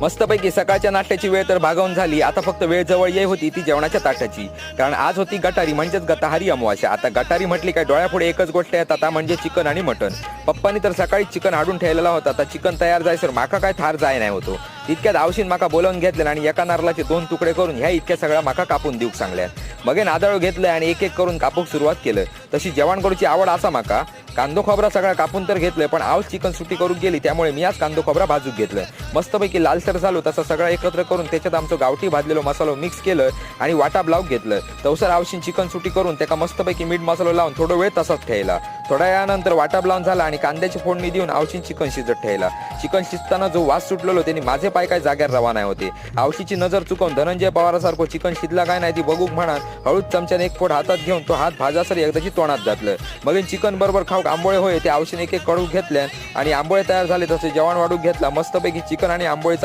मस्तपैकी सकाळच्या नाट्याची वेळ तर भागवून झाली. आता फक्त वेळ जवळ ये होती ती जेवणाच्या ताटाची. कारण आज होती गटारी म्हणजेच गताहारी अमावास्या. आता गटारी म्हटली काय डोळ्यापुढे एकच गोष्ट येत आता म्हणजे चिकन आणि मटन. पप्पानी तर सकाळी चिकन हाडून ठेवलेला होता. आता चिकन तयार जायसर माका काय थार जाय नाही होतो. तितक्यात आवशीन माका बोलावून घेतलं आणि एका नारळाचे दोन तुकडे करून ह्या इतक्या सगळ्या माका कापून देऊक सांगल्या मगे नादळ घेतलं आणि एक एक करून कापूक सुरुवात केलं. तशी जेवण करूची आवड असा माका. कांदो खोबरा सगळा कापून तर घेतलंय पण आव चिकन सुट्टी करून गेली त्यामुळे मी आज कांदो खोबरा भाजूक घेतलं मस्तपैकी लालसर झालो तसं सगळं एकत्र करून त्याच्यात आमचं गावठी भाजलेलो मसालो मिक्स केलं आणि वाटा लावून घेतलं. तवसर आवशीन चिकन सुट्टी करून त्याका मस्तपैकी मीठ मसालो लावून थोडं वेळ तसाच ठेवला. थोड्या वेळानंतर वाटा लावून झाला आणि कांद्याची फोडणी देऊन आवशीन चिकन शिजत ठेवला. चिकन शिजताना जो वास सुटलेलो त्यांनी माझे पाय काय जाग्यावर रवाना होते. आवशीची नजर चुकवून धनंजय पवारासारखं चिकन शिजला काय नाही ती बघूक म्हणा हळूच चमच्याने एक फोड हातात घेऊन तो हात भाजासर एकदाची तोंडात घातलं. मगीन चिकन बरोबर खाऊक आंबोळे होय ते आवशीने एक एक कडू घेतल्या आणि आंबोळे तयार झाले तसे जेवण वाढूक घेतला. मस्तपैकी चिकन आणि आंबोळीचा